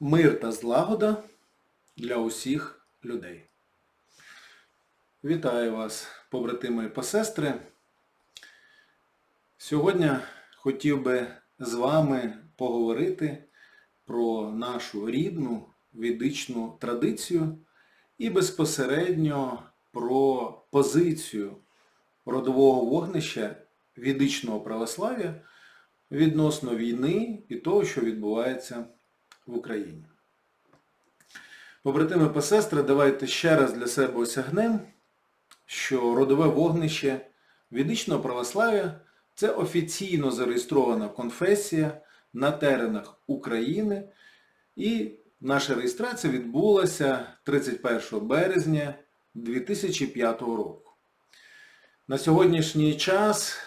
Мир та злагода для усіх людей. Вітаю вас, побратими і посестри. Сьогодні хотів би з вами поговорити про нашу рідну ведичну традицію і безпосередньо про позицію родового вогнища ведичного православ'я відносно війни і того, що відбувається в Україні. Побратими та сестри, давайте ще раз для себе осягнемо, що родове вогнище ведичного православ'я це офіційно зареєстрована конфесія на теренах України і наша реєстрація відбулася 31 березня 2005 року. На сьогоднішній час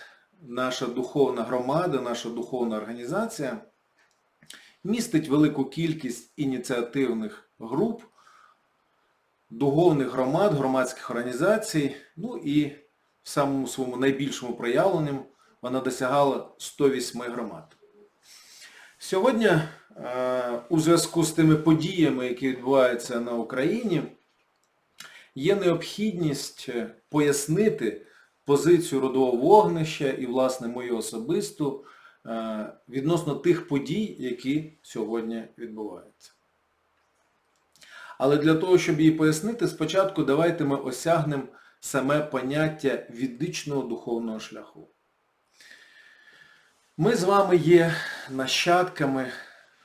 наша духовна громада, наша духовна організація містить велику кількість ініціативних груп, духовних громад, громадських організацій, ну і в самому своєму найбільшому проявленням вона досягала 108 громад. Сьогодні е, у зв'язку з тими подіями, які відбуваються на Україні, є необхідність пояснити позицію родового вогнища і, власне, мою особисту відносно тих подій, які сьогодні відбуваються. Але для того, щоб її пояснити, спочатку давайте ми осягнемо саме поняття віддичного духовного шляху. Ми з вами є нащадками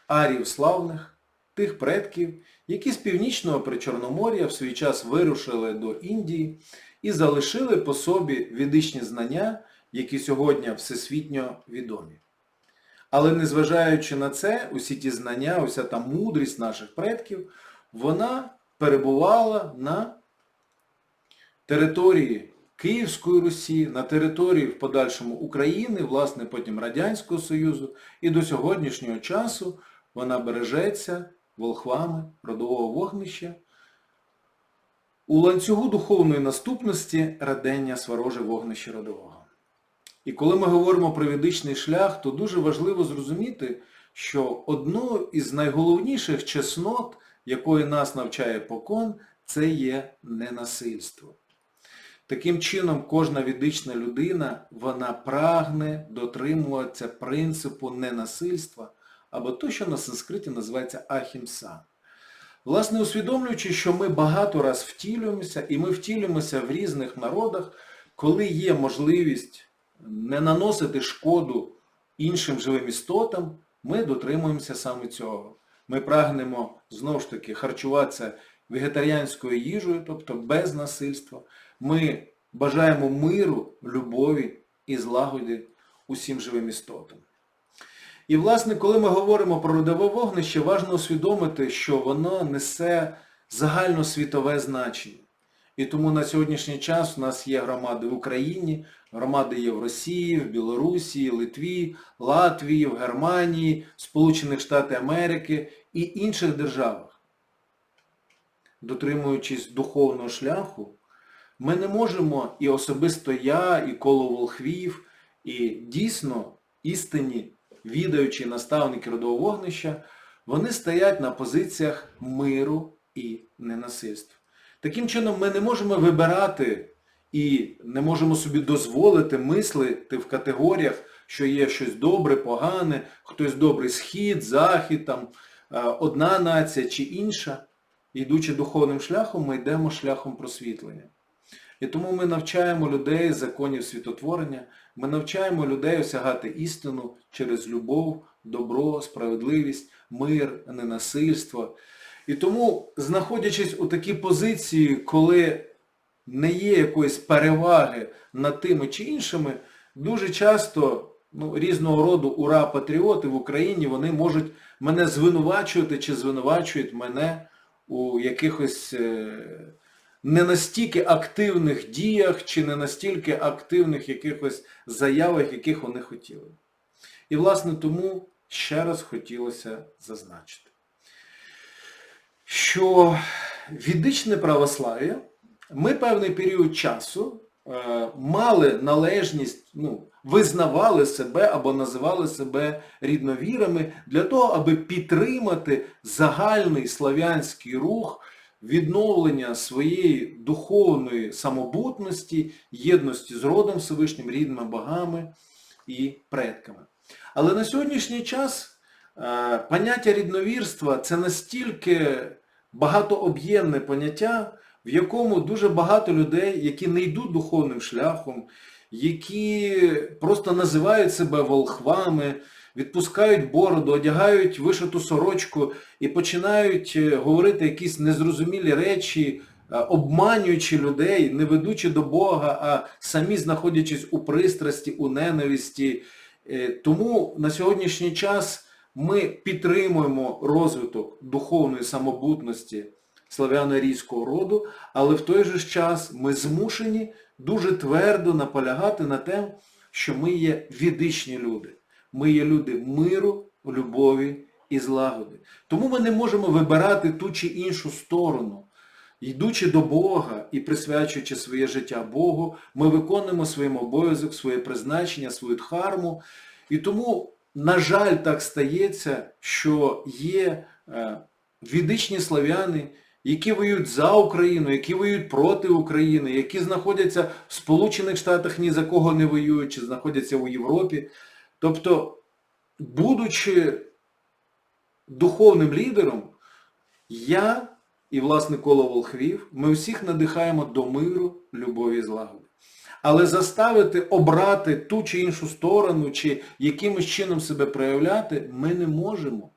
арів славних, тих предків, які з північного Причорномор'я в свій час вирушили до Індії і залишили по собі відичні знання, які сьогодні всесвітньо відомі. Але незважаючи на це, усі ті знання, уся та мудрість наших предків, вона перебувала на території Київської Русі, на території в подальшому України, власне, потім Радянського Союзу, і до сьогоднішнього часу вона бережеться волхвами родового вогнища у ланцюгу духовної наступності радення свароже вогнище родового. І коли ми говоримо про ведичний шлях, то дуже важливо зрозуміти, що одну із найголовніших чеснот, якої нас навчає покон, це є ненасильство. Таким чином, кожна ведична людина, вона прагне дотримуватися принципу ненасильства, або то, що на санскриті називається ахімса. Власне, усвідомлюючи, що ми багато раз втілюємося, і ми втілюємося в різних народах, коли є можливість не наносити шкоду іншим живим істотам, ми дотримуємося саме цього. Ми прагнемо, знову ж таки, харчуватися вегетаріанською їжею, тобто без насильства. Ми бажаємо миру, любові і злагоди усім живим істотам. І, власне, коли ми говоримо про родове вогнище, важливо усвідомити, що воно несе загальносвітове значення. І тому на сьогоднішній час у нас є громади в Україні, громади є в Росії, в Білорусі, Литві, Латвії, в Германії, Сполучених Штатів Америки і інших державах. Дотримуючись духовного шляху, ми не можемо і особисто я, і коло волхвів, і дійсно істинні відаючі наставники родового вогнища, вони стоять на позиціях миру і ненасильства. Таким чином ми не можемо вибирати і не можемо собі дозволити мислити в категоріях, що є щось добре, погане, хтось добрий схід, захід, там, одна нація чи інша. Йдучи духовним шляхом, ми йдемо шляхом просвітлення. І тому ми навчаємо людей законів світотворення, ми навчаємо людей осягати істину через любов, добро, справедливість, мир, ненасильство. І тому, знаходячись у такій позиції, коли не є якоїсь переваги над тими чи іншими, дуже часто ну, різного роду ура-патріоти в Україні, вони можуть мене звинувачувати чи звинувачують мене у якихось е, не настільки активних діях чи не настільки активних якихось заявах, яких вони хотіли. І, власне, тому ще раз хотілося зазначити, що відичне православ'я ми певний період часу е, мали належність, ну, визнавали себе або називали себе рідновірами для того, аби підтримати загальний славянський рух відновлення своєї духовної самобутності, єдності з родом Всевишнім, рідними богами і предками. Але на сьогоднішній час е, поняття рідновірства це настільки багатооб'ємне поняття, в якому дуже багато людей, які не йдуть духовним шляхом, які просто називають себе волхвами, відпускають бороду, одягають вишиту сорочку і починають е, говорити якісь незрозумілі речі, е, обманюючи людей, не ведучи до Бога, а самі знаходячись у пристрасті, у ненависті. Е, Тому на сьогоднішній час ми підтримуємо розвиток духовної самобутності славяно-арійського роду, але в той же час ми змушені дуже твердо наполягати на те, що ми є відичні люди. Ми є люди миру, любові і злагоди. Тому ми не можемо вибирати ту чи іншу сторону. Йдучи до Бога і присвячуючи своє життя Богу, ми виконуємо своїм обов'язок, своє призначення, свою дхарму. І тому, на жаль, так стається, що є е, відичні славяни, які воюють за Україну, які воюють проти України, які знаходяться в Сполучених Штатах, ні за кого не воюють, чи знаходяться у Європі. Тобто, будучи духовним лідером, я і власне коло волхвів, ми всіх надихаємо до миру, любові і злагоди. Але заставити обрати ту чи іншу сторону, чи якимось чином себе проявляти, ми не можемо.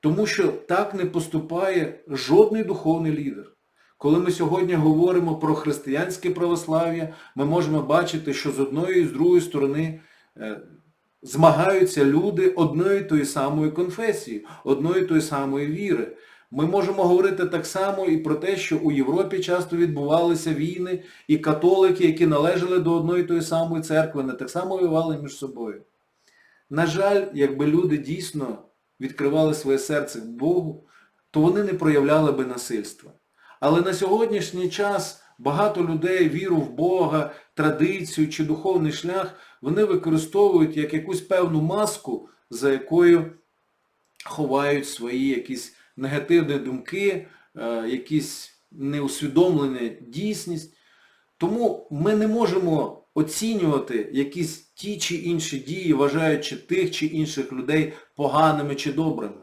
Тому що так не поступає жодний духовний лідер. Коли ми сьогодні говоримо про християнське православ'я, ми можемо бачити, що з одної і з другої сторони е, змагаються люди одної тої самої конфесії, одної тої самої віри. Ми можемо говорити так само і про те, що у Європі часто відбувалися війни, і католики, які належали до одної тої самої церкви, не так само воювали між собою. На жаль, якби люди дійсно відкривали своє серце Богу, то вони не проявляли би насильства. Але на сьогоднішній час багато людей віру в Бога, традицію чи духовний шлях, вони використовують як якусь певну маску, за якою ховають свої якісь негативні думки, е, якісь неусвідомлені дійсність. Тому ми не можемо оцінювати якісь ті чи інші дії, вважаючи тих чи інших людей поганими чи добрими.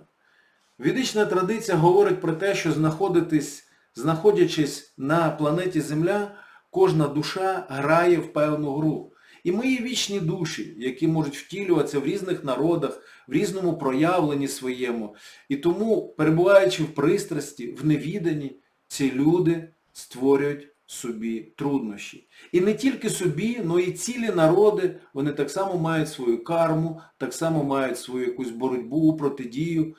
Ведична традиція говорить про те, що знаходитись, знаходячись на планеті Земля, кожна душа грає в певну гру. І ми є вічні душі, які можуть втілюватися в різних народах, в різному проявленні своєму. І тому, перебуваючи в пристрасті, в невіданні, ці люди створюють собі труднощі. І не тільки собі, але і цілі народи, вони так само мають свою карму, так само мають свою якусь боротьбу, протидію.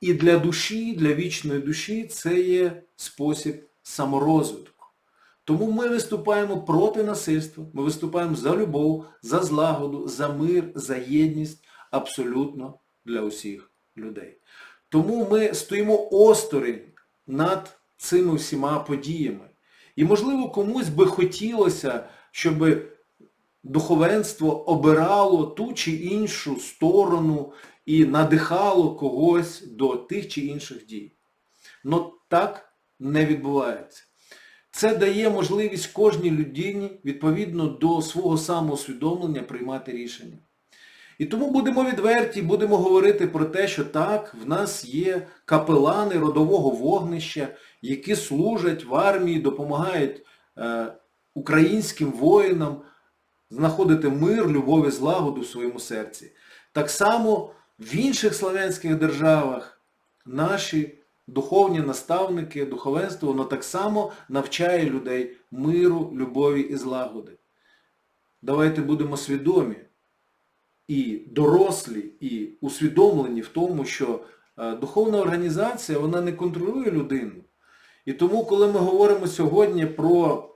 І для душі, для вічної душі це є спосіб саморозвитку. Тому ми виступаємо проти насильства, ми виступаємо за любов, за злагоду, за мир, за єдність абсолютно для усіх людей. Тому ми стоїмо осторонь над цими всіма подіями. І, можливо, комусь би хотілося, щоб духовенство обирало ту чи іншу сторону і надихало когось до тих чи інших дій. Но так не відбувається. Це дає можливість кожній людині відповідно до свого самоусвідомлення приймати рішення. І тому будемо відверті, будемо говорити про те, що так, в нас є капелани родового вогнища, які служать в армії, допомагають е, українським воїнам знаходити мир, любов і злагоду в своєму серці. Так само в інших славянських державах наші духовні наставники, духовенство, воно так само навчає людей миру, любові і злагоди. Давайте будемо свідомі і дорослі, і усвідомлені в тому, що е, духовна організація, вона не контролює людину. І тому, коли ми говоримо сьогодні про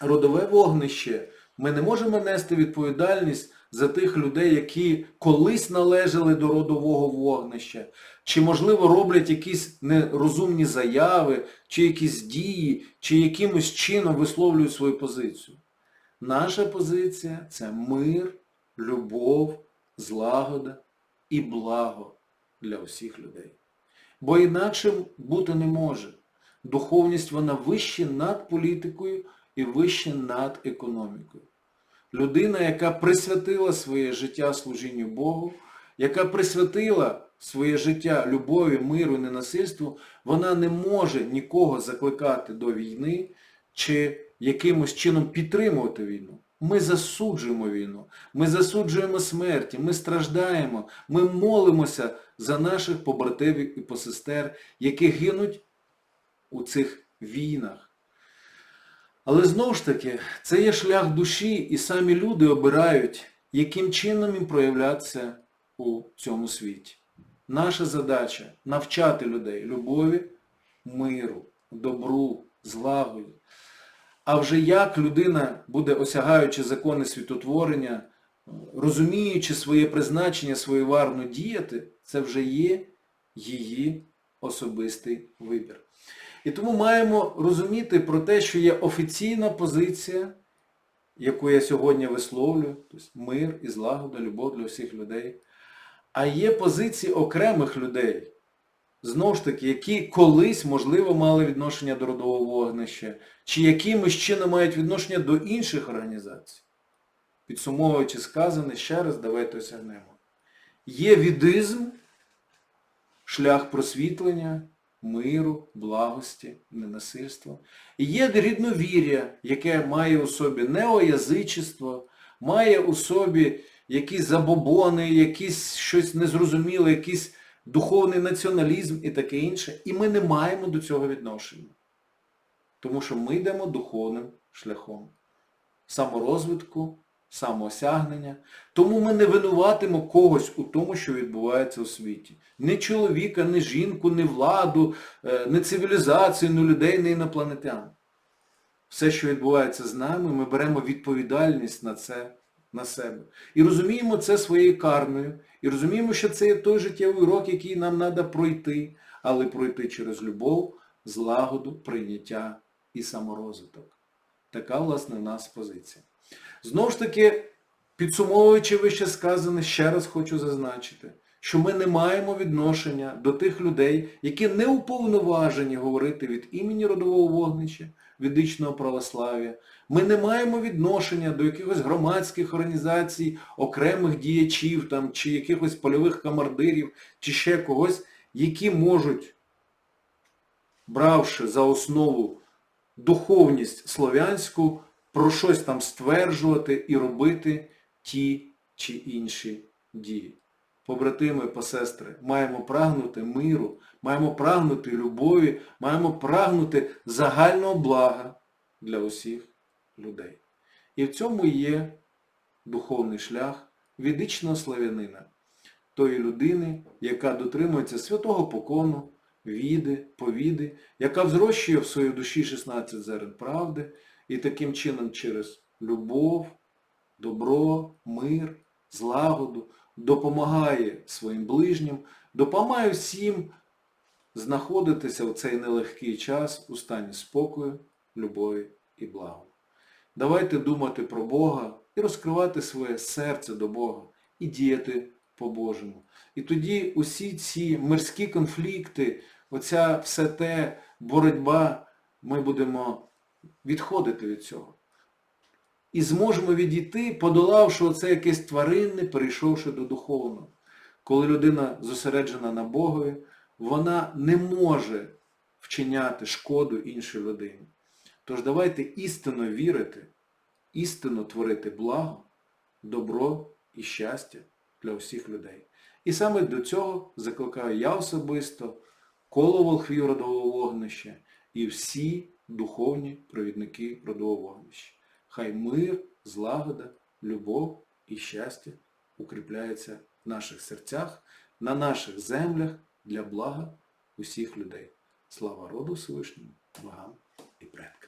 родове вогнище, ми не можемо нести відповідальність за тих людей, які колись належали до родового вогнища, чи, можливо, роблять якісь нерозумні заяви, чи якісь дії, чи якимось чином висловлюють свою позицію. Наша позиція це мир, любов, злагода і благо для усіх людей. Бо інакше бути не може. Духовність вона вище над політикою і вище над економікою. Людина, яка присвятила своє життя служінню Богу, яка присвятила своє життя любові, миру і ненасильству, вона не може нікого закликати до війни чи якимось чином підтримувати війну. Ми засуджуємо війну, ми засуджуємо смерті, ми страждаємо, ми молимося за наших побратимів і посестер, які гинуть у цих війнах. Але знову ж таки, це є шлях душі, і самі люди обирають, яким чином їм проявлятися у цьому світі. Наша задача навчати людей любові, миру, добру, злагоді. А вже як людина буде, осягаючи закони світотворення, розуміючи своє призначення, свою варну діяти, це вже є її особистий вибір. І тому маємо розуміти про те, що є офіційна позиція, яку я сьогодні висловлюю, тобто мир і злагода, любов для всіх людей. А є позиції окремих людей, знову ж таки, які колись, можливо, мали відношення до родового вогнища, чи якимось чином мають відношення до інших організацій. Підсумовуючи сказане, ще раз давайте осягнемо. Є відизм, шлях просвітлення, миру, благості, ненасильства. Є рідновір'я, яке має у собі неоязичество, має у собі якісь забобони, якісь щось незрозуміле, якийсь духовний націоналізм і таке інше. І ми не маємо до цього відношення. Тому що ми йдемо духовним шляхом саморозвитку, самоосягнення. Тому ми не винуватимо когось у тому, що відбувається у світі. Ні чоловіка, ні жінку, ні владу, е, ні цивілізацію, ні людей, ні інопланетян. Все, що відбувається з нами, ми беремо відповідальність на це на себе. І розуміємо це своєю кармою. І розуміємо, що це є той життєвий урок, який нам треба пройти, але пройти через любов, злагоду, прийняття і саморозвиток. Така, власне, в нас позиція. Знову ж таки, підсумовуючи вище сказане, ще раз хочу зазначити, що ми не маємо відношення до тих людей, які не уповноважені говорити від імені родового вогнища, ведичного православ'я. Ми не маємо відношення до якихось громадських організацій, окремих діячів там, чи якихось польових командирів, чи ще когось, які можуть, бравши за основу духовність слов'янську, про щось там стверджувати і робити ті чи інші дії. Побратими, посестри, маємо прагнути миру, маємо прагнути любові, маємо прагнути загального блага для усіх людей. І в цьому є духовний шлях відичного славянина, тої людини, яка дотримується святого покону, віди, повіди, яка взрощує в своїй душі 16 зерен правди, і таким чином через любов, добро, мир, злагоду допомагає своїм ближнім, допомагає всім знаходитися в цей нелегкий час у стані спокою, любові і благо. Давайте думати про Бога і розкривати своє серце до Бога і діяти по-божому. І тоді усі ці мирські конфлікти, оця все те боротьба, ми будемо відходити від цього. І зможемо відійти, подолавши оце якесь тваринне, перейшовши до духовного. Коли людина зосереджена на Богові, вона не може вчиняти шкоду іншій людині. Тож давайте істинно вірити, істинно творити благо, добро і щастя для всіх людей. І саме до цього закликаю я особисто, коло волхвів родового вогнища і всі духовні провідники родового вогнища. Хай мир, злагода, любов і щастя укріпляються в наших серцях, на наших землях для блага усіх людей. Слава роду Всевишньому, богам і предкам.